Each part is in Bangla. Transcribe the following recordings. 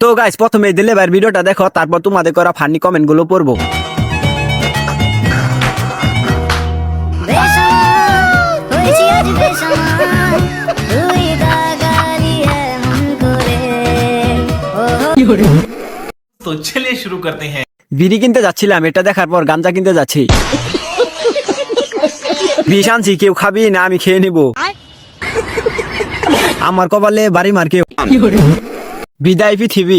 তো গাইস প্রথমে দিলে ভাইয়ের ভিডিওটা দেখো তারপর তোমাদের করা ফানি কমেন্টগুলো পড়ব। তো চলে শুরু করতে হ্যাঁ। বিড়ি কিনতে যাচ্ছিলাম এটা দেখার পর গাঞ্জা কিনতে যাচ্ছি। বিষ আনছি কেউ খাবি না আমি খেয়ে নিব। আমার কপালে বাড়ি মার কেউ। বিদায় পৃথিবী।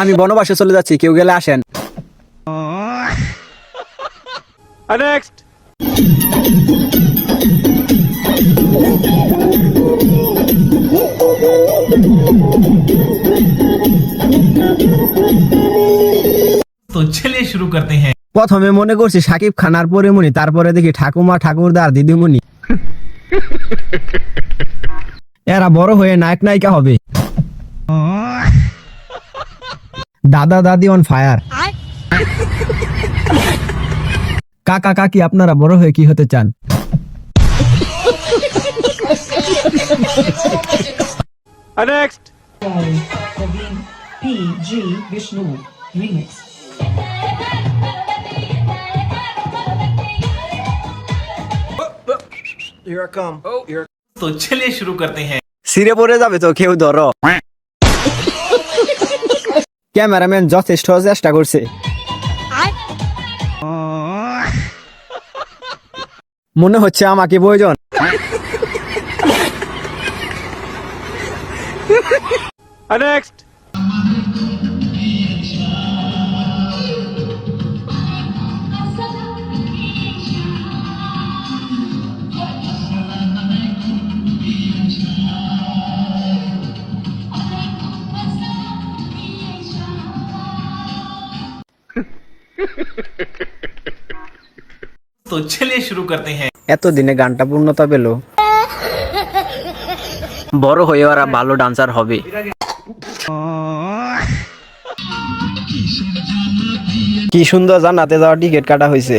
আমি বনবাসে চলে যাচ্ছি কেউ গেলে আসেন। তো চলে শুরু করতে হ্যাঁ। প্রথমে মনে করছি সাকিব খান আর পরে মনি তারপরে দেখি ঠাকুমা ঠাকুরদার দিদিমণি। এরা বড় হয়ে নায়ক নায়িকা হবে দাদা দাদি অন ফায়ার কাকা কাকি আপনারা বড় হয়ে কি হতে চান Praveen P.G. Vishnu Remix. তো চলে শুরু করতে হ্যাঁ সিরে পড়ে যাবে তো কেউ ধরো ক্যামেরাম্যান যথেষ্ট চেষ্টা করছে মনে হচ্ছে আমাকে প্রয়োজন। নেক্সট তো চলে শুরু করতে হ্যাঁ এতদিনে গানটা পূর্ণতা পেল বড় হয়ে ওরা ভালো ডান্সার হবে। কি সুন্দর জানাতে যাওয়া টিকিট কাটা হয়েছে